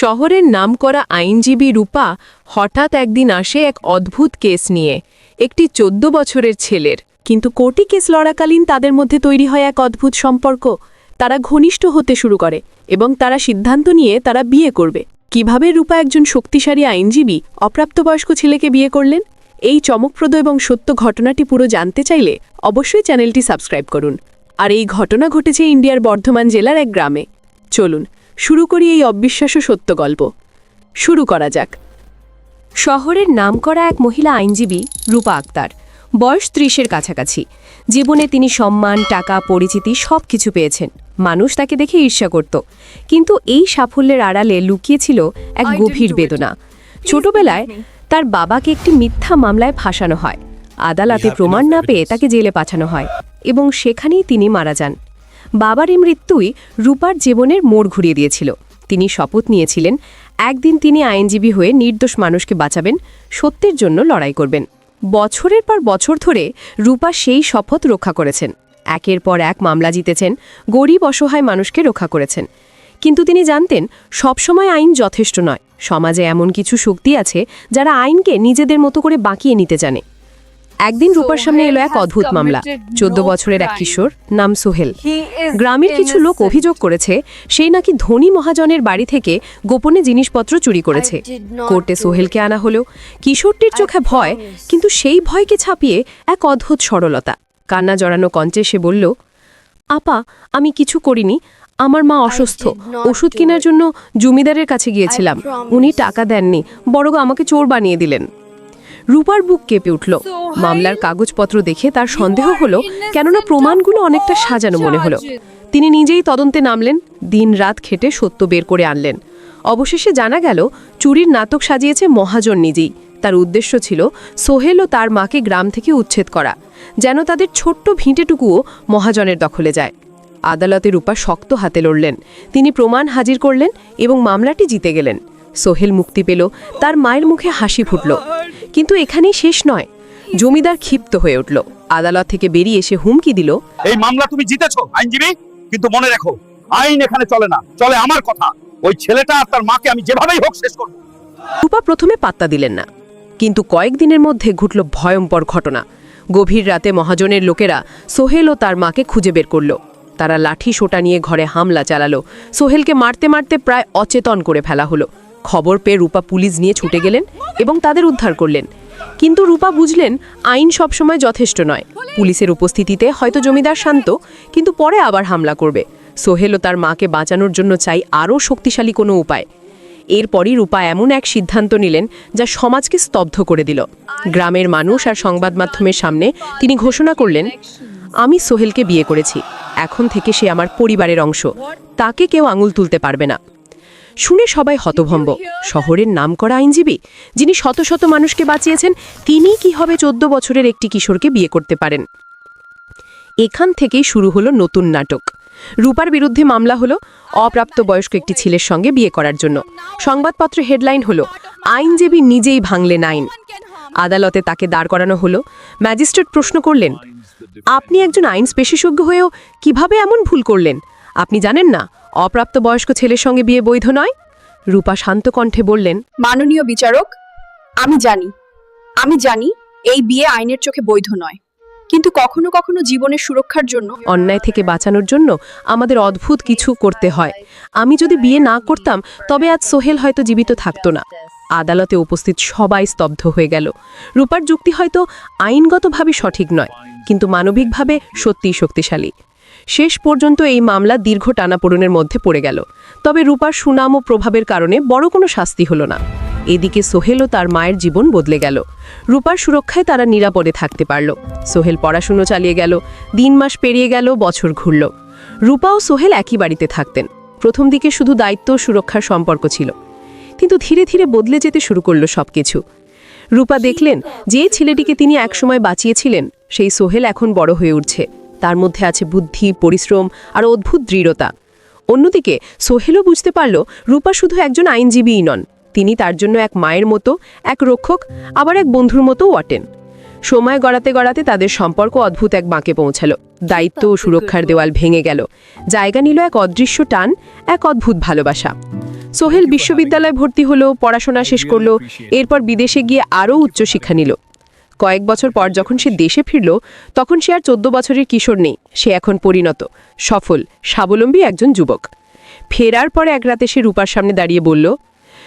শহরের নামকরা আইনজীবী রূপা হঠাৎ একদিন আসে এক অদ্ভুত কেস নিয়ে। একটি চোদ্দ বছরের ছেলের। কিন্তু কোটি কেস লড়াকালীন তাদের মধ্যে তৈরি হয় এক অদ্ভুত সম্পর্ক। তারা ঘনিষ্ঠ হতে শুরু করে এবং তারা সিদ্ধান্ত নিয়ে তারা বিয়ে করবে। কীভাবে রূপা একজন শক্তিশালী আইনজীবী, অপ্রাপ্তবয়স্ক ছেলেকে বিয়ে করলেন? এই চমকপ্রদ এবং সত্য ঘটনাটি পুরো জানতে চাইলে অবশ্যই চ্যানেলটি সাবস্ক্রাইব করুন। আর এই ঘটনা ঘটেছে ইন্ডিয়ার বর্ধমান জেলার এক গ্রামে। চলুন শুরু করি এই অবিশ্বাস্য সত্য গল্প। শুরু করা যাক। শহরের নামকরা এক মহিলা আইনজীবী রূপা আক্তার। বয়স ত্রিশের কাছাকাছি। জীবনে তিনি সম্মান টাকা পরিচিতি সব কিছু পেয়েছেন। মানুষ তাকে দেখে ঈর্ষা করত। কিন্তু এই সাফল্যের আড়ালে লুকিয়েছিল এক গভীর বেদনা। ছোটবেলায় তার বাবাকে একটি মিথ্যা মামলায় ফাঁসানো হয়। আদালতে প্রমাণ না পেয়ে তাকে জেলে পাঠানো হয় এবং সেখানেই তিনি মারা যান। বাবার এই মৃত্যুই রূপার জীবনের মোড় ঘুরিয়ে দিয়েছিল। তিনি শপথ নিয়েছিলেন, একদিন তিনি আইনজীবী হয়ে নির্দোষ মানুষকে বাঁচাবেন, সত্যের জন্য লড়াই করবেন। বছরের পর বছর ধরে রূপা সেই শপথ রক্ষা করেছেন। একের পর এক মামলা জিতেছেন, গরিব অসহায় মানুষকে রক্ষা করেছেন। কিন্তু তিনি জানতেন, সবসময় আইন যথেষ্ট নয়। সমাজে এমন কিছু শক্তি আছে যারা আইনকে নিজেদের মতো করে বাঁকিয়ে নিতে জানে। একদিন রূপার সামনে এলো এক অদ্ভুত মামলা। চোদ্দ বছরের এক কিশোর নাম সোহেল। গ্রামের কিছু লোক অভিযোগ করেছে সেই নাকি ধনী মহাজনের বাড়ি থেকে গোপনে জিনিসপত্র চুরি করেছে। কোর্টে সোহেলকে আনা হলো কিশোরটির চোখে ভয় কিন্তু সেই ভয়কে ছাপিয়ে এক অদ্ভুত সরলতা। কান্না জড়ানো কঞ্চে সে বলল আপা আমি কিছু করিনি। আমার মা অসুস্থ। ওষুধ কেনার জন্য জমিদারের কাছে গিয়েছিলাম। উনি টাকা দেননি। বরং আমাকে চোর বানিয়ে দিলেন। রূপার বুক কেঁপে উঠল। মামলার কাগজপত্র দেখে তার সন্দেহ হলো কেননা প্রমাণগুলো অনেকটা সাজানো মনে হলো। তিনি নিজেই তদন্তে নামলেন দিন রাত খেটে সত্য বের করে আনলেন। অবশেষে জানা গেল চুরির নাটক সাজিয়েছে মহাজন নিজেই। তার উদ্দেশ্য ছিল সোহেল ও তার মাকে গ্রাম থেকে উচ্ছেদ করা যেন তাদের ছোট্ট ভিঁটেটুকুও মহাজনের দখলে যায়। আদালতে রূপা শক্ত হাতে লড়লেন। তিনি প্রমাণ হাজির করলেন এবং মামলাটি জিতে গেলেন। সোহেল মুক্তি পেল তার মায়ের মুখে হাসি ফুটল। কিন্তু এখানেই শেষ নয়। জমিদার ক্ষিপ্ত হয়ে উঠল। আদালত থেকে বেরিয়ে এসে হুমকি দিল এই মামলা তুমি জিতেছো আইনজীবী। কিন্তু মনে রেখো আইন এখানে চলে না চলে আমার কথা। ওই ছেলেটা আর তার মাকে আমি যেভাবেই হোক শেষ করব। রূপা প্রথমে পাত্তা দিলেন না। কিন্তু কয়েকদিনের মধ্যে ঘটল ভয়ঙ্কর ঘটনা। গভীর রাতে মহাজনের লোকেরা সোহেল ও তার মাকে খুঁজে বের করল। তারা লাঠি সোটা নিয়ে ঘরে হামলা চালালো। সোহেলকে মারতে মারতে প্রায় অচেতন করে ফেলা হলো। খবর পেয়ে রূপা পুলিশ নিয়ে ছুটে গেলেন এবং তাদের উদ্ধার করলেন। কিন্তু রূপা বুঝলেন, আইন সবসময় যথেষ্ট নয়। পুলিশের উপস্থিতিতে হয়তো জমিদার শান্ত, কিন্তু পরে আবার হামলা করবে। সোহেল ও তার মাকে বাঁচানোর জন্য চাই আরও শক্তিশালী কোনো উপায়। এরপরই রূপা এমন এক সিদ্ধান্ত নিলেন যা সমাজকে স্তব্ধ করে দিল। গ্রামের মানুষ আর সংবাদ মাধ্যমের সামনে তিনি ঘোষণা করলেন, আমি সোহেলকে বিয়ে করেছি। এখন থেকে সে আমার পরিবারের অংশ। তাকে কেউ আঙুল তুলতে পারবে না। শুনে সবাই হতভম্ব। শহরের নামকরা আইনজীবী, যিনি শত শত মানুষকে বাঁচিয়েছেন তিনি কি হবে চোদ্দ বছরের একটি কিশোরকে বিয়ে করতে পারেন? এখান থেকেই শুরু হলো নতুন নাটক। রূপার বিরুদ্ধে মামলা হলো অপ্রাপ্ত বয়স্ক একটি ছেলের সঙ্গে বিয়ে করার জন্য। সংবাদপত্র হেডলাইন হলো, আইনজীবী নিজেই ভাঙলেন আইন। আদালতে তাকে দাঁড় করানো হলো। ম্যাজিস্ট্রেট প্রশ্ন করলেন, আপনি একজন আইন বিশেষজ্ঞ হয়েও কীভাবে এমন ভুল করলেন? আপনি জানেন না অপ্রাপ্ত বয়স্ক ছেলের সঙ্গে বিয়ে বৈধ নয়? রূপা শান্ত কণ্ঠে বললেন মাননীয় বিচারক আমি জানি আমি জানি এই বিয়ে আইনের চোখে বৈধ নয়। কিন্তু কখনো কখনো জীবনের সুরক্ষার জন্য অন্যায় থেকে বাঁচানোর জন্য আমাদের অদ্ভুত কিছু করতে হয়। আমি যদি বিয়ে না করতাম তবে আজ সোহেল হয়তো জীবিত থাকতো না। আদালতে উপস্থিত সবাই স্তব্ধ হয়ে গেল। রূপার যুক্তি হয়তো আইনগতভাবে সঠিক নয় কিন্তু মানবিকভাবে সত্যিই শক্তিশালী। শেষ পর্যন্ত এই মামলা দীর্ঘ টানাপোড়নের মধ্যে পড়ে গেল। তবে রূপার সুনাম ও প্রভাবের কারণে বড় কোনো শাস্তি হলো না। এদিকে সোহেল ও তার মায়ের জীবন বদলে গেল। রূপার সুরক্ষায় তারা নিরাপদে থাকতে পারল। সোহেল পড়াশুনো চালিয়ে গেল দিন মাস পেরিয়ে গেল, বছর ঘুরল। রূপা ও সোহেল একই বাড়িতে থাকতেন। প্রথম দিকে শুধু দায়িত্ব সুরক্ষার সম্পর্ক ছিল। কিন্তু ধীরে ধীরে বদলে যেতে শুরু করল সবকিছু। রূপা দেখলেন, যে ছেলেটিকে তিনি একসময় বাঁচিয়েছিলেন, সেই সোহেল এখন বড় হয়ে উঠছে। তার মধ্যে আছে বুদ্ধি, পরিশ্রম আর অদ্ভুত দৃঢ়তা। অন্যদিকে সোহেলও বুঝতে পারল রূপা শুধু একজন আইনজীবীই নন, তিনি তার জন্য এক মায়ের মতো, এক রক্ষক, আবার এক বন্ধুর মতো ওয়াটেন সময় গড়াতে গড়াতে তাদের সম্পর্ক অদ্ভুত এক বাঁকে পৌঁছালো। দায়িত্ব ও সুরক্ষার দেওয়াল ভেঙে গেল। জায়গা নিল এক অদৃশ্য টান, এক অদ্ভুত ভালোবাসা। সোহেল বিশ্ববিদ্যালয়ে ভর্তি হলো, পড়াশোনা শেষ করল, এরপর বিদেশে গিয়ে আরও উচ্চশিক্ষা নিল। কয়েক বছর পর যখন সে দেশে ফিরল, তখন সে আর চোদ্দ বছরের কিশোর নেই। সে এখন পরিণত, সফল, স্বাবলম্বী একজন যুবক। ফেরার পরে এক রাতে সে রূপার সামনে দাঁড়িয়ে বলল,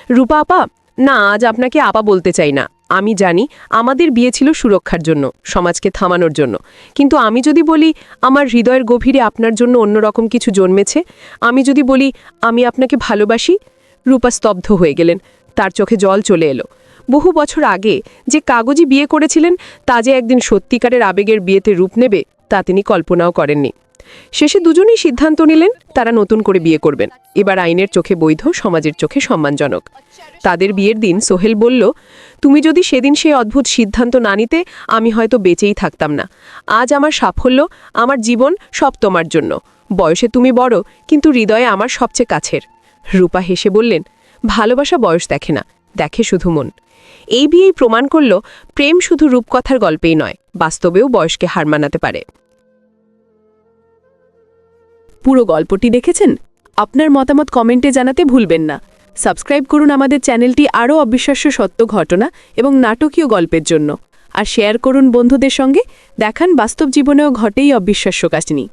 রূপা আপা, না, আজ আপনাকে আপা বলতে চাই না। আমি জানি আমাদের বিয়ে ছিল সুরক্ষার জন্য, সমাজকে থামানোর জন্য। কিন্তু আমি যদি বলি আমার হৃদয়ের গভীরে আপনার জন্য অন্যরকম কিছু জন্মেছে, আমি যদি বলি আমি আপনাকে ভালোবাসি, রূপা স্তব্ধ হয়ে গেলেন। তার চোখে জল চলে এলো। বহু বছর আগে যে কাগজি বিয়ে করেছিলেন, তা যে একদিন সত্যিকারের আবেগের বিয়েতে রূপ নেবে, তা তিনি কল্পনাও করেননি। শেষে দুজনেই সিদ্ধান্ত নিলেন, তারা নতুন করে বিয়ে করবেন। এবার আইনের চোখে বৈধ, সমাজের চোখে সম্মানজনক। তাদের বিয়ের দিন সোহেল বলল, তুমি যদি সেদিন সেই অদ্ভুত সিদ্ধান্ত না নিতে, আমি হয়তো বেঁচেই থাকতাম না। আজ আমার সাফল্য, আমার জীবন সব তোমার জন্য। বয়সে তুমি বড়, কিন্তু হৃদয়ে আমার সবচেয়ে কাছের। রূপা হেসে বললেন, ভালোবাসা বয়স দেখে না। দেখে শুধু মন। এই বিয়েই প্রমাণ করল, প্রেম শুধু রূপকথার গল্পেই নয়, বাস্তবেও বয়সকে হার মানাতে পারে। পুরো গল্পটি দেখেছেন? আপনার মতামত কমেন্টে জানাতে ভুলবেন না। সাবস্ক্রাইব করুন আমাদের চ্যানেলটি আরও অবিশ্বাস্য সত্য ঘটনা এবং নাটকীয় গল্পের জন্য। আর শেয়ার করুন বন্ধুদের সঙ্গে। দেখান বাস্তব জীবনেও ঘটেই অবিশ্বাস্য কাহিনী।